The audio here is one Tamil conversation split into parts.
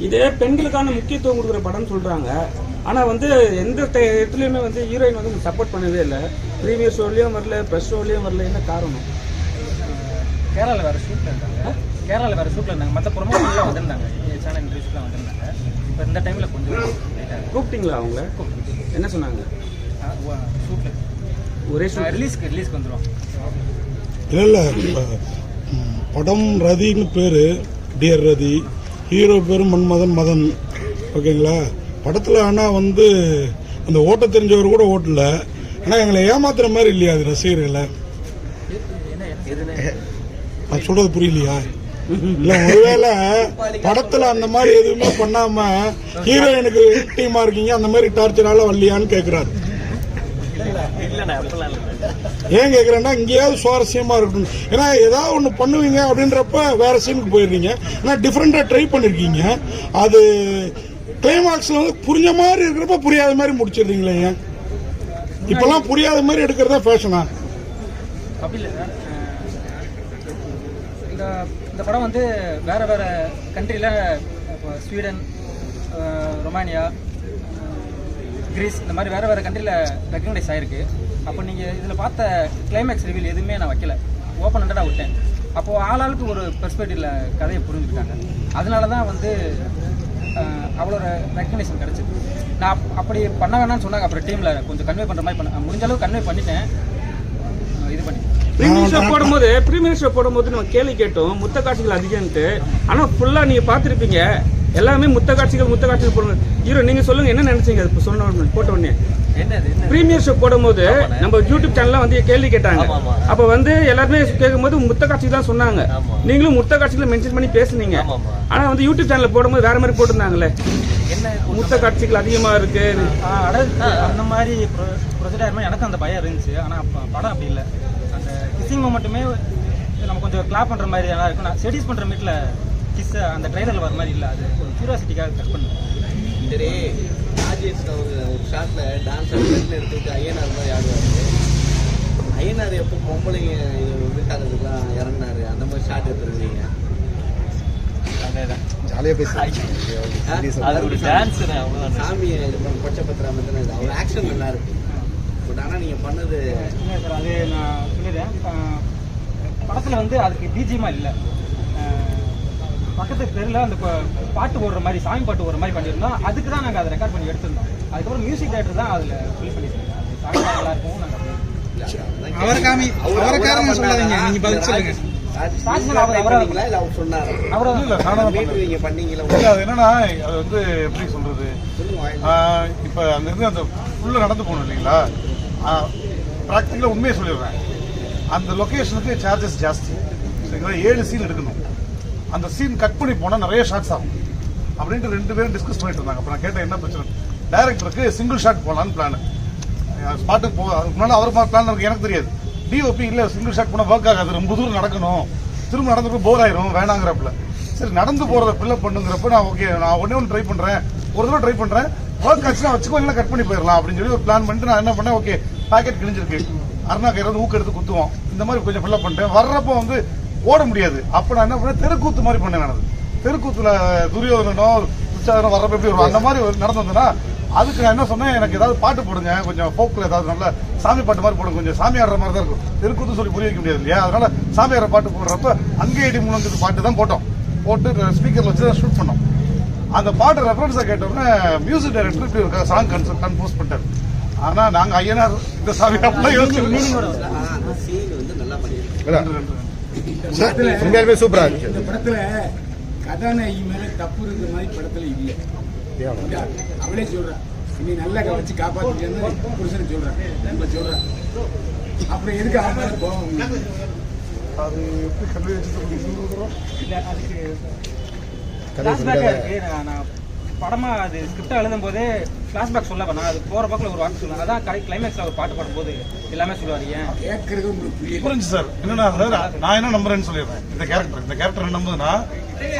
இதே பெண்களுக்கான முக்கியத்துவம் கொடுக்குற படம்னு சொல்றாங்க. ஆனா வந்து எந்த ட- இடத்துலயுமே வந்து ஹீரோயின் வந்து சப்போர்ட் பண்ணவே இல்லை. ப்ரீமியர் ஷோலயும் வரல ப்ரெஸ் ஷோலயும் வரல. என்ன காரணம்? கேரளாவில் வேறு ஷூட்டில் இருந்தாங்க. கேரளாவில் வேறு ஷூட்டில் இருந்தாங்க. மற்ற ப்ரொமோஷன்லாம் வந்திருந்தாங்க. சேனல் இன்டர்வியூஸ்லாம் வந்திருந்தாங்க. இப்போ இந்த டைமில் கொஞ்சம் கூப்பிட்டீங்களா அவங்கள? என்ன சொன்னாங்க? ஷூட்டில் ஒரே ஷூட் ரிலீஸ்க்கு ரிலீஸ்க்கு வந்துடும் இல்லை இல்லை. படம் ரதின்னு பேர். டியர் ரதி. ஹீரோ பேர் மன்மதன் மதன். ஓகேங்களா? படத்தில் ஆனால் வந்து அந்த ஓட்ட தெரிஞ்சவர் கூட ஓட்டல. ஆனால் எங்களை ஏமாத்துற மாதிரி இல்லையா அது ரசிகர்களை நான் சொல்றது புரியலையா? இல்ல ஒருவேளை படத்துல அந்த மாதிரி எதுவுமே பண்ணாம ஹீரோயினுக்கு டீமா இருக்கீங்க அந்த மாதிரி டார்ச்சரால வரலையான்னு கேக்குறாரு. ஏன் கேட்குறேன்னா இங்கேயாவது சுவாரஸ்யமாக இருக்கணும். ஏன்னா ஏதாவது ஒன்று பண்ணுவீங்க அப்படின்றப்ப வேற சீனுக்கு போயிடுறீங்க ஆனா டிஃப்ரெண்ட்டாக ட்ரை பண்ணியிருக்கீங்க அது கிளைமாக்ஸில் வந்து புரிஞ்ச மாதிரி இருக்கிறப்ப புரியாத மாதிரி முடிச்சிடுறீங்களே ஏன்? இப்போல்லாம் புரியாத மாதிரி எடுக்கிறதா ஃபேஷனா அப்படி இல்லை இந்த இந்த படம் வந்து வேறு வேறு கண்ட்ரியில் இப்போ ஸ்வீடன் ரொமானியா கிரீஸ் இந்த மாதிரி வேறு வேறு கண்ட்ரியில் ரெக்கக்னைஸ் ஆயிருக்கு. அப்போ நீங்கள் இதில் பார்த்த கிளைமேக்ஸ் ரிவியூல் எதுவுமே நான் வைக்கல. ஓப்பன் ஹண்டடாக விட்டேன். அப்போது ஆளாளுக்கு ஒரு பெர்ஸ்பெக்டிவில் கதையை புரிஞ்சுக்கிட்டாங்க. அதனால தான் வந்து அவ்வளோ ரெக்கக்னேஷன் கிடச்சிது. நான் அப்படி பண்ண வேணாம்னு சொன்னாங்க. அப்புறம் டீமில் கொஞ்சம் கன்வே பண்ணுற மாதிரி பண்ண முடிஞ்ச அளவுக்கு கன்வே பண்ணிட்டேன். இது பண்ணி. ப்ரீமியர் ஷோ போடும்போது ப்ரீமியர் ஷோ போடும்போது நம்ம கேள்வி கேட்டோம். முத்த காட்சிகள் அதிகம்ட்டு ஆனால் ஃபுல்லாக நீங்கள் பார்த்துருப்பீங்க. எல்லாமே முத்த காட்சிகள் முத்த காட்சிகள் போடுங்க ஹீரோ நீங்கள் சொல்லுங்கள் என்ன நினச்சிங்க? அது சொன்ன உடனே, போட்ட உடனே. ப்ரீமியர் ஷோ போடும்போது நம்ம யூடியூப் சேனல்ல வந்து கேள்வி கேட்டாங்க. அப்ப வந்து எல்லாருமே கேட்கும்போது முத்த காட்சி தான் சொன்னாங்க. நீங்களும் முத்த காட்சிகளை மென்ஷன் பண்ணி பேசுனீங்க. ஆனா வந்து யூடியூப் சேனல்ல போடும்போது வேற மாதிரி போட்டிருந்தாங்களே. என்ன முத்த காட்சிகள் அதிகமா இருக்கு. அந்த மாதிரி ப்ரொசீட் ஆயிருமா? எனக்கு அந்த பயம் இருந்துச்சு. ஆனால் படம் அப்படி இல்லை. அந்த கிஸ்ஸிங் மட்டுமே நம்ம கொஞ்சம் கிளாப் பண்ணுற மாதிரி நல்லா இருக்கும். நான் செடியூஸ் பண்ணுற மீட்டில் கிஸ் அந்த ட்ரைலரில் வர மாதிரி இல்லை. அது ஒரு கியூரியாசிட்டிக்காக கட் பண்ணுவேன். ஷாட்ல டான்ஸ் ஃப்ரெண்ட்ல எடுத்துட்டு ஐயனார் மாதிரி ஆடுவாரு. ஐயனார் எப்போ பொம்பளைங்க இது வீட்டாளர்கள்லாம் இறங்குனாரு? அந்த மாதிரி ஷாட் எடுத்துருக்கீங்க. சாமியை இது பண்ண பச்சை பத்திரா மாதிரி அவர் ஆக்ஷன் நல்லா இருக்கு பட் ஆனால் நீங்கள் பண்ணது அது நான் சொல்லிடுறேன். படத்தில் வந்து அதுக்கு பிஜிஎமாக இல்லை. பக்கத்து தெருவில் அந்த பாட்டு ஓடுற மாதிரி சாமி பாட்டு ஓடுற மாதிரி பண்ணியிருந்தோம். அதுக்கு தான் நாங்கள் அதை ரெக்கார்ட் பண்ணி எடுத்திருந்தோம். அதுக்கப்புறம் மியூசிக் டைரக்டர் தான் அதில் ஃபில் சாமி பாட்டு நல்லா இருக்கும் நாங்கள் அவர் காமி அவரை காரணம் சொல்லாதீங்க. நீங்க பதில் சொல்லுங்க. என்னன்னா அது வந்து எப்படி சொல்றது? இப்ப அங்க இருந்து அந்த நடந்து போகணும் இல்லைங்களா? ப்ராக்டிக்கலா உண்மையை சொல்லிடுறேன். அந்த லொகேஷனுக்கு சார்ஜஸ் ஜாஸ்தி. சரிங்களா? ஏழு சீன் எடுக்கணும். அந்த சீன் கட் பண்ணி போனா நிறைய ஷாட்ஸ் ஆகும். அப்படின்ட்டு ரெண்டு பேரும் டிஸ்கஸ் பண்ணிட்டு இருந்தாங்க. அப்ப நான் கேட்டேன் என்ன பிரச்சனை? டைரக்டருக்கு சிங்கிள் ஷாட் போலான்னு பிளான் ஸ்பாட்டுக்கு போ அதுக்கு முன்னாடி அவர் பிளான் இருக்கு எனக்கு தெரியாது. டிஓபி இல்லை சிங்கிள் ஷாட் போனால் ஒர்க் ஆகாது. ரொம்ப தூரம் நடக்கணும். திரும்ப நடந்துட்டு போர் ஆயிரும் வேணாங்கிறப்பல. சரி நடந்து போகிறத ஃபில்லப் பண்ணுங்கிறப்ப நான் ஓகே நான் உடனே ஒன்று ட்ரை பண்ணுறேன் ஒரு தடவை ட்ரை பண்ணுறேன் ஒர்க் ஆச்சுன்னா வச்சுக்கோ இல்லை கட் பண்ணி போயிடலாம் அப்படின்னு சொல்லி ஒரு பிளான் பண்ணிட்டு நான் என்ன பண்ணேன்? Okay packet கிழிஞ்சிருக்கு. அருணா கையில் ஊக்க எடுத்து குத்துவோம். இந்த மாதிரி கொஞ்சம் ஃபில்லப் பண்ணிட்டேன். வர்றப்போ வந்து ஓட முடியாது. அப்போ நான் என்ன பண்ணேன்? தெருக்கூத்து மாதிரி பண்ணேன் நான். தெருக்கூத்தில் துரியோதனோ துரியோதனனோ துச்சாதனோ வர்றப்ப எப்படி வரும்? அந்த மாதிரி நடந்ததுன்னா நடந்து வந்தேன்னா அதுக்கு நான் என்ன சொன்னேன் எனக்கு ஏதாவது பாட்டு போடுங்க கொஞ்சம் ஃபோக்கில் ஏதாவது நல்ல சாமி பாட்டு மாதிரி போடுங்க கொஞ்சம் சாமி ஆடுற மாதிரி தான் இருக்கும். தெருக்கூத்து சொல்லி புரிய வைக்க முடியாது இல்லையா? அதனால சாமி ஆடுற பாட்டு போடுறப்ப அங்கே இடி முழங்குது பாட்டு தான் போட்டோம். போட்டு ஸ்பீக்கர்ல வச்சு தான் ஷூட் பண்ணோம். அந்த பாட்டு ரெஃபரன்ஸா கேட்டோம்னா மியூசிக் டைரக்டர் இப்படி ஒரு சாங் கன்போஸ் பண்ணிட்டாரு. ஆனா நாங்க ஐயனார் இந்த சாமி அப்படிலாம் யோசிச்சு அந்த சீன் வந்து நல்லா பண்ணியிருக்கேன் உண்மையாலுமே சூப்பரா இருக்கு. படத்துல கதாநாயகி மேல தப்பு இருக்கிற மாதிரி படத்துல இல்ல. அவளே சொல்றா. நீ நல்லா வச்சு காப்பாத்திட்டேன்னு புருஷனை சொல்றேன். நம்ம சொல்றேன். அப்புறம் எதுக்கு கோவம் உங்களுக்கு? அது எப்படி வச்சு இல்ல, அதுக்கு flashback-ஆ இருக்கு. நான் நான் படமா அது ஸ்கிரிப்டா எழுதும் போதே பிளாஷ்பேக் சொல்ல வேணாம். அது போற பக்கம் ஒரு வார்த்தை சொல்லுவேன் அதான் கிளைமேக்ஸ்ல ஒரு பாட்டு பாடும்போது எல்லாமே சொல்லுவாரு ஏன்? கேட்கறது உங்களுக்கு புரிஞ்சு சார். என்னன்னா நான் என்ன நம்புறேன்னு சொல்லிடுறேன். இந்த கேரக்டர் இந்த கேரக்டர் நம்புதுன்னா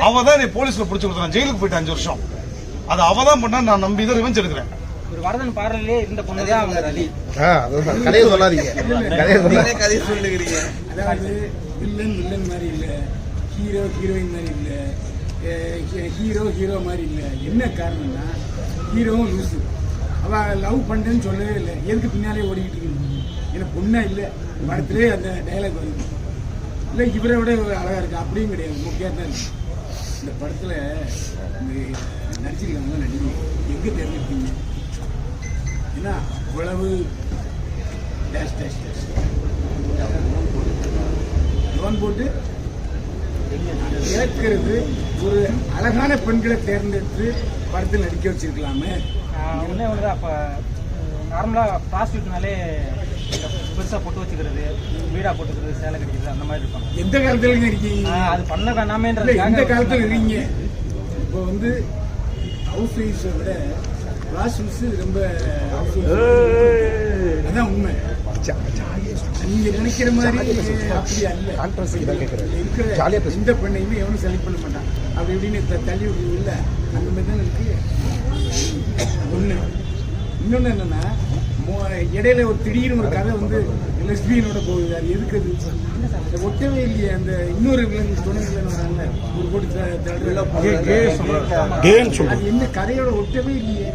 அவ தான் போலீஸ்ல பிடிச்சி கொடுத்தான் ஜெயிலுக்கு போயிட்டு அஞ்சு வருஷம். அது அவ தான் பண்ணா நான் நம்பி தான் ரிவெஞ்ச் எடுக்கிறேன். ஒரு வரதன் பாடலே இருந்த பொண்ணு தான் அவங்க ரலி கதையை சொல்லாதீங்க. கதையை நீங்களே கதையை சொல்லுகிறீங்க. அதாவது வில்லன் வில்லன் மாதிரி இல்ல. ஹீரோ ஹீரோயின் மாதிரி இல்ல. ஹீரோ ஹீரோ மாதிரி இல்லை. என்ன காரணம்னா ஹீரோவும் லூசு அவ லவ் பண்ணுறேன்னு சொல்லவே இல்லை. எதுக்கு பின்னாலே ஓடிக்கிட்டு இருக்கு ஏன்னா பொண்ணா இல்லை. படத்திலே அந்த டைலாக் வருது. இல்லை இவரை விட இவர் அழகா இருக்கு? அப்படியும் கிடையாது. முக்கியம் தான் இருக்கு. இந்த படத்தில் நடிச்சிருக்காங்க நடிகை எங்கே தெரிஞ்சிருக்கீங்க ஏன்னா அவ்வளவு டேஷ் டேஷ் டேஷ் லோன் போட்டு கேட்கறது ஒரு அழகான பெண்களை தேர்ந்தெடுத்து படத்தில் நடிக்க வச்சிருக்கலாமே. ஒன்றே ஒன்று அப்போ நார்மலாக ப்ராஸ்டியூட்னாலே பெருசாக போட்டு வச்சுக்கிறது வீடாக போட்டுக்கிறது சேலை கட்டிக்கிறது அந்த மாதிரி இருப்பாங்க எந்த காலத்துல இருக்கீங்க? அது பண்ண வேணாமேன்றதுக்காக எந்த காலத்துல இருக்கீங்க. இப்போ வந்து ஹவுஸ் ஒய்ஃபை விட ப்ராஸ்டியூட்ஸ் ரொம்ப அதான் உண்மை. நீங்க நினைக்கிற மாதிரி இருக்கிற எந்த பெண்ணையுமே எவனும் செலக்ட் பண்ண மாட்டான். அப்படி இப்படின்னு தள்ளி விடுறது இல்ல. அந்த மாதிரி தான் இருக்கு. ஒண்ணு. இன்னொன்னு என்னன்னா இடையில ஒரு திடீர்னு ஒரு கதை வந்து லெஸ்பியனோட போகுது. அது எதுக்கு அது? அது ஒட்டவே இல்லையே அந்த இன்னொரு வில்லன் துணை வில்லன் வராங்க ஒரு சொல்றேன் அது என்ன கதையோட ஒட்டவே இல்லையே.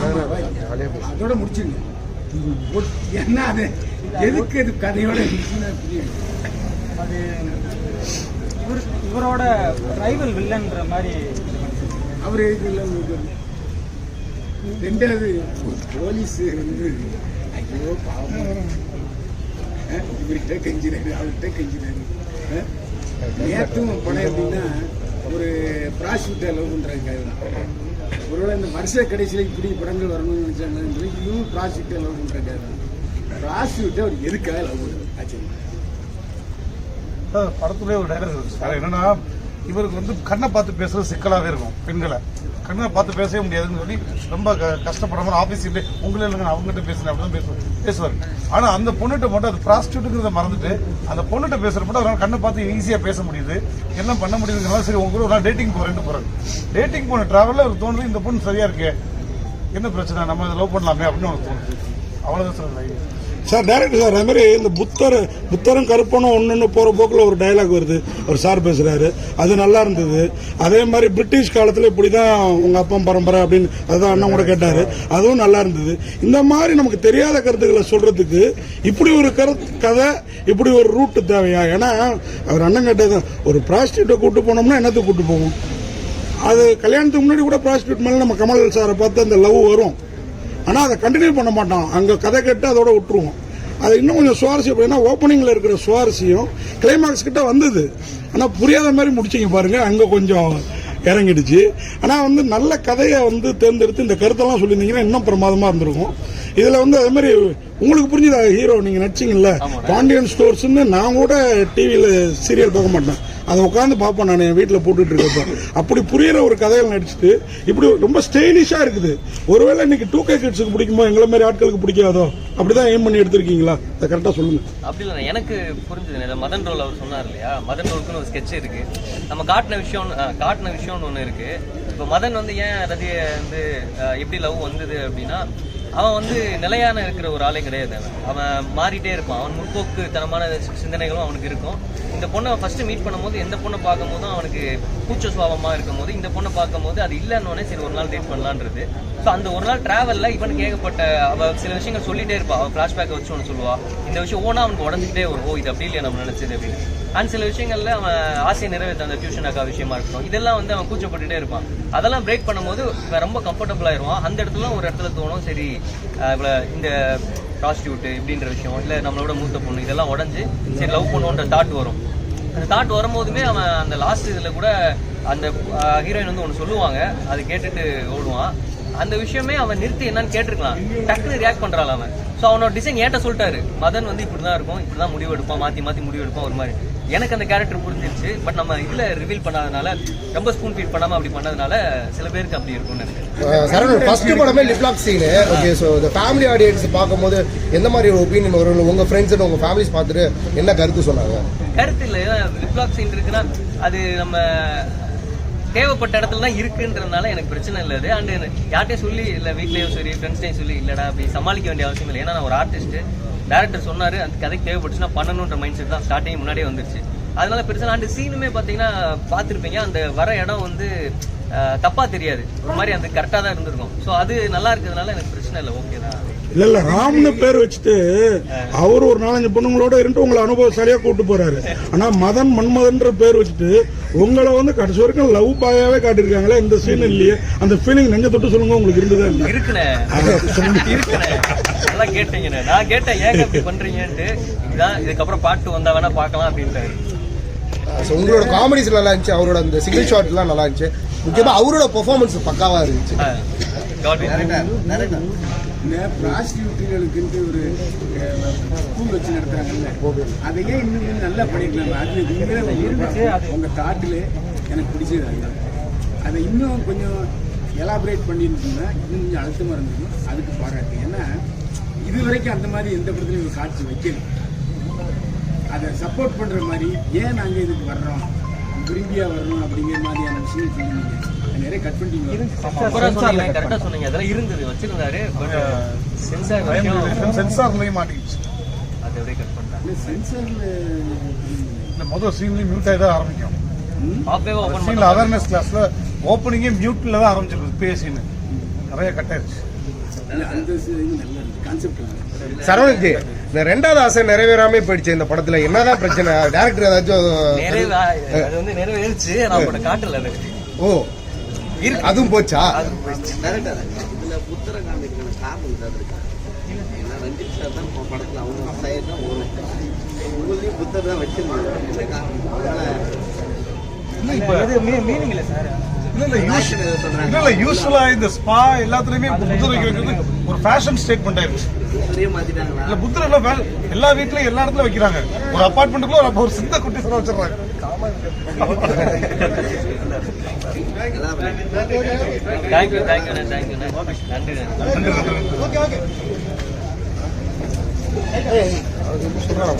அதோட முடிச்சுங்க என்ன அது? எதுக்கு அது கதையோட? அது இவர் இவரோட ரைவல் வில்லன்ற மாதிரி அவர் எதுக்கு ரெண்டாவது போலீஸ். வந்து ஐயோ பாவம். இவர்கிட்ட கெஞ்சினாரு அவர்கிட்ட கெஞ்சினாரு. நேத்தும் படம் எப்படின்னா ஒரு ப்ராசிக்யூட்டை லவ் பண்றாங்க ஒருவேளை இந்த வருஷ கடைசியில் இப்படி படங்கள் வரணும்னு நினைச்சாங்கன்னு சொல்லி இதுவும் ப்ராசிக்யூட்டை லவ் பண்றாங்க ப்ராசிக்யூட்டை அவர் எதுக்காக லவ் பண்ணுறாரு ஆச்சரியம். படத்துலேயே ஒரு டைலாக் என்னன்னா இவருக்கு வந்து கண்ணை பார்த்து பேசுறது சிக்கலாகவே இருக்கும் பெண்களை. கண்ணை பார்த்து பேசவே முடியாதுன்னு சொல்லி ரொம்ப க- கஷ்டப்படுற ஆபீஸ்ல உங்களே இல்லைங்க அவங்ககிட்ட பேசுறேன் அப்படிதான் பேசுவார். பேசுவார். ஆனா அந்த பொண்ணுகிட்ட மட்டும் அது ப்ராஸ்டியூட்டுங்கிறத மறந்துட்டு அந்த பொண்ணுகிட்ட பேசுற மட்டும் அவரால் கண்ணை பார்த்து ஈஸியா பேச முடியுது. என்ன பண்ண முடியுதுங்கிறதா சரி உங்க கூட ஒரு நாள் டேட்டிங் போகிறேன்னு போறாரு. டேட்டிங் போன டிராவலில் அவருக்கு தோணுது இந்த பொண்ணு சரியா இருக்கே. என்ன பிரச்சனை நம்ம இதை லவ் பண்ணலாமே அப்படின்னு அவனுக்கு தோணுது. அவ்வளவுதான் சார். சார் டேரக்டர் சார் அது மாதிரி இந்த புத்தர் புத்தரும் கருப்பனும் ஒன்று போகிற போக்கில் ஒரு டைலாக் வருது. ஒரு சார் பேசுகிறாரு அது நல்லா இருந்தது. அதே மாதிரி பிரிட்டிஷ் காலத்தில் இப்படி தான் உங்கள் அப்பா பரம்பரை அப்படின்னு அதுதான் அண்ணன் கூட கேட்டார். அதுவும் நல்லா இருந்தது. இந்த மாதிரி நமக்கு தெரியாத கருத்துக்களை சொல்கிறதுக்கு இப்படி ஒரு கரு கதை இப்படி ஒரு ரூட்டு தேவையா? ஏன்னா அவர் அண்ணன் கேட்டது ஒரு ப்ராஸ்டியூட்டை கூட்டு போனோம்னா என்னத்துக்கு கூட்டு போவோம்? அது கல்யாணத்துக்கு முன்னாடி கூட ப்ராஸ்டியூட் மேலே நம்ம கமல் சாரை பார்த்து அந்த லவ் வரும். ஆனால் அதை கண்டினியூ பண்ண மாட்டோம் அங்கே கதை கேட்டு அதோட விட்டுருவோம் அது இன்னும் கொஞ்சம் சுவாரஸ்யம் அப்படின்னா ஓப்பனிங்கில் இருக்கிற சுவாரஸ்யம் கிளைமாக்ஸ் கிட்ட வந்தது. ஆனால் புரியாத மாதிரி முடிச்சிங்க பாருங்க. அங்கே கொஞ்சம் இறங்கிடுச்சு. ஆனால் வந்து நல்ல கதையை வந்து தேர்ந்தெடுத்து இந்த கருத்தெல்லாம் சொல்லியிருந்தீங்கன்னா இன்னும் பிரமாதமாக இருந்திருக்கும். இதில் வந்து அதே மாதிரி உங்களுக்கு புரிஞ்சுதா ஹீரோ நீங்கள் நடிச்சிங்கல்ல? பாண்டியன் ஸ்டோர்ஸ்னு நான் கூட டிவியில் சீரியல் பார்க்க மாட்டேன். அதை உட்காந்து பார்ப்பேன் நான் என் வீட்டில் போட்டுட்டு இருக்கப்போ அப்படி புரியிற ஒரு கதைகள் நடிச்சுட்டு இப்படி ரொம்ப ஸ்டைலிஷாக இருக்குது. ஒருவேளை இன்னைக்கு டூ கே கிட்ஸுக்கு பிடிக்குமோ எங்களை மாதிரி ஆட்களுக்கு பிடிக்காதோ? அப்படிதான் எய்ம் பண்ணி எடுத்திருக்கீங்களா? அதை கரெக்டாக சொல்லுங்க. அப்படி இல்லை எனக்கு புரிஞ்சது. மதன் ரோல் அவர் சொன்னார் இல்லையா? மதன் ரோலுக்குன்னு ஒரு ஸ்கெட்ச் இருக்கு. நம்ம காட்டின விஷயம் காட்டின விஷயம்னு ஒன்று இருக்கு. இப்போ மதன் வந்து ஏன் ரதியை வந்து எப்படி லவ் வந்தது அப்படின்னா அவன் வந்து நிலையான இருக்கிற ஒரு ஆளே கிடையாது. அவன் அவன் மாறிட்டே இருப்பான். அவன் முற்போக்கு தனமான சிந்தனைகளும் அவனுக்கு இருக்கும். இந்த பொண்ணை ஃபர்ஸ்ட் மீட் பண்ணும்போது எந்த பொண்ணை பார்க்கும்போதும் அவனுக்கு கூச்ச இருக்கும் இருக்கும்போது இந்த பொண்ணை பார்க்கும்போது அது இல்லைன்னு சரி ஒரு நாள் டேட் பண்ணலான்றது. ஸோ அந்த ஒரு நாள் ட்ராவலில் இவனுக்கு ஏகப்பட்ட அவ சில விஷயங்கள் சொல்லிட்டே இருப்பா. அவள் ஃப்ளாஷ்பேக் வச்சு ஒன்று சொல்லுவா. இந்த விஷயம் ஓனா அவனுக்கு உடஞ்சிக்கிட்டே வரும். ஓ இது அப்படி இல்லையா நம்ம நினச்சது அப்படின்னு. அண்ட் சில விஷயங்கள்ல அவன் ஆசையை நிறைவேற்ற அந்த டியூஷன் அக்கா விஷயமா இருக்கட்டும் இதெல்லாம் வந்து அவன் கூச்சப்பட்டுட்டே இருப்பான். அதெல்லாம் பிரேக் பண்ணும்போது இவன் ரொம்ப கம்ஃபர்டபுள் ஆயிருவான் அந்த இடத்துல ஒரு இடத்துல தோணும் சரி இவ்வளோ இந்த ப்ராஸ்டியூட்டு இப்படின்ற விஷயம். இல்லை நம்மளோட மூத்த பொண்ணு இதெல்லாம் உடஞ்சி சரி லவ் பண்ணுவோன்ற தாட் வரும். அந்த தாட் வரும்போதுமே அவன் அந்த லாஸ்ட் இதில் கூட அந்த ஹீரோயின் வந்து ஒன்று சொல்லுவாங்க. அது கேட்டுட்டு ஓடுவான். அந்த விஷயமே அவன் நிறுத்தி என்னன்னு கேட்டிருக்கலாம். டக்குன்னு ரியாக்ட் பண்ணுறாள் அவன். ஸோ அவனோட டிசைன் ஏட்ட சொல்லிட்டாரு. மதன் வந்து இப்படி தான் இருக்கும் இப்படி தான் முடிவு எடுப்பான் மாற்றி மாற்றி முடிவு எடுப்பான் ஒரு மாதிரி. எனக்கு அந்த கேரக்டர் புரிஞ்சிருச்சு. பட் நம்ம இதில் ரிவீல் பண்ணாதனால ரொம்ப ஸ்பூன் ஃபீட் பண்ணாமல் அப்படி பண்ணதுனால சில பேருக்கு அப்படி இருக்கும்னு நினைக்கிறேன். சரவணன் ஃபர்ஸ்ட் படமே lip lock scene okay so இந்த ஃபேமிலி ஆடியன்ஸ் பார்க்கும்போது எந்த மாதிரி ஒரு ஒப்பீனியன் வரும்? உங்க ஃப்ரெண்ட்ஸ் உங்க ஃபேமிலிஸ் பார்த்துட்டு என்ன கருத்து சொன்னாங்க? கருத்து இல்லை ரிப்ளாக் சீன் இருக்குன்னா அது நம்ம தேவைப்பட்ட இடத்துல தான் இருக்குன்றதுனால எனக்கு பிரச்சனை இல்லை. அது அண்ட் யார்கிட்டயும் சொல்லி இல்லை வீட்லயும் சரி ஃப்ரெண்ட்ஸ்டையும் சொல்லி இல்லடா அப்படி சமாளிக்க வேண்டிய அவசியம் இல்லை. ஏன்னா நான் ஒரு ஆர்டிஸ்ட் டேரக்டர் சொன்னாரு அந்த கதைக்கு தேவைப்பட்டுச்சுன்னா பண்ணணுன்ற மைண்ட் செட் தான் ஸ்டார்டிங் முன்னாடியே வந்துருச்சு. அதனால பெருசாக அந்த சீனுமே பார்த்தீங்கன்னா பார்த்துருப்பீங்க அந்த வர இடம் வந்து தப்பாக தப்பா தெரியாது. ஒரு மாதிரி அந்த கரெக்டாக தான் இருந்திருக்கும். ஸோ அது நல்லா இருக்கிறதுனால எனக்கு பிரச்சனை இல்லை. ஓகே தான். இல்ல இல்ல ராம்னு பேர் வச்சுட்டு அவர் ஒரு நாலஞ்சு பொண்ணுங்களோட இருந்து உங்களை அனுபவசாலியா கூட்டு போறாரு. ஆனா மதன் மன்மதன்ற பேர் வச்சுட்டு உங்களை வந்து கடைசி வரைக்கும் லவ் பாயாவே காட்டியிருக்காங்களே இந்த சீன் இல்லையே. அந்த ஃபீலிங் நெஞ்ச தொட்டு சொல்லுங்க உங்களுக்கு இருந்ததா இருக்குண்ணே. நல்லா கேட்டீங்கண்ணே. நான் கேட்டேன் ஏங்க இப்படி பண்றீங்கன்ட்டு. இதான் இதுக்கப்புறம் பாட்டு வந்தா வேணா பார்க்கலாம் அப்படின்ட்டாரு. உங்களோட காமெடிஸ் நல்லா இருந்துச்சு. அவரோட அந்த சிங்கிள் ஷாட்லாம் நல்லா இருந்துச்சு. முக்கியமா அவரோட பெர்ஃபார்மன்ஸ் பக்காவா இருந்துச்சு. காட் இந்த ப்ராஸ்டியூட்டுகளுக்குன்ட்டு ஒரு ஸ்கூல் வச்சு நடத்துறாங்கல்ல அதையே இன்னும் கொஞ்சம் நல்லா பண்ணிக்கலாம் அது உண்மையிலே உங்கள் அது தாட்டில் எனக்கு பிடிச்சது அதுதான். அதை இன்னும் கொஞ்சம் எலாபரேட் பண்ணியிருந்தோம்னா இன்னும் கொஞ்சம் அழுத்தமாக இருந்திருக்கும். அதுக்கு பாராட்டு. ஏன்னா இது வரைக்கும் அந்த மாதிரி எந்த படத்துலையும் ஒரு காட்சி வைக்கல. அதை சப்போர்ட் பண்ணுற மாதிரி ஏன் நாங்கள் இதுக்கு வர்றோம்? விரும்பியா வரணும் அப்படிங்கிற மாதிரியான விஷயம் சொன்னீங்க நிறைய கட் பண்ணிட்டீங்க. சூப்பரா சொன்னீங்க அதெல்லாம் இருந்தது வச்சிருந்தாரு பட் சென்சார் சென்சார்லயும் மாட்டிக்கிச்சு அது அப்படியே கட் பண்ணிட்டாங்க. சென்சர்ல இந்த முதல் சீன்லயும் மியூட் ஆகி தான் ஆரம்பிக்கும். சீன்ல அவேர்னஸ் கிளாஸ்ல ஓப்பனிங்கே மியூட்ல தான் ஆரம்பிச்சிருக்கு பே சீன் நிறைய கட் கான்செப்ட் சரவணஜி இந்த ரெண்டாவது ஆசை நிறைவேறாம போயிடுச்சு இந்த படத்துல. என்னதான் பிரச்சனை டேரக்டர் ஏதாச்சும் நிறைவே ஓ அதுவும் போச்சா? இதுல புத்தர காமிக்கிற காரணம் தான் இருக்கு. ஏன்னா ரஞ்சித் சார் தான் இப்போ படத்துல அவங்க சைடு தான் ஓடும் உங்களையும் புத்தர் தான் வச்சிருந்தாங்க. என்ன காரணம். அதனால மீனிங் இல்லை. சார் இல்ல இல்ல யூஸ் action ஏதோ சொல்றாங்க. இல்ல இல்ல யூஸ்வலா இந்த ஸ்பா எல்லாத்துலயுமே புத்தர் வைக்கிறது ஒரு ஃபேஷன் ஸ்டேட்மெண்ட் ஆயிருச்சு இல்ல புத்தர் எல்லாம் எல்லா வீட்லயும் எல்லா இடத்துல வைக்கிறாங்க. ஒரு அபார்ட்மெண்ட்டுக்குள்ள ஒரு சின்ன குட்டி சிலை வச்சிடுறாங்க எல்லாம் தேங்க்யூ தேங்க்யூ தேங்க்யூ நன்றி நன்றி ஏய், அது சொல்றான்.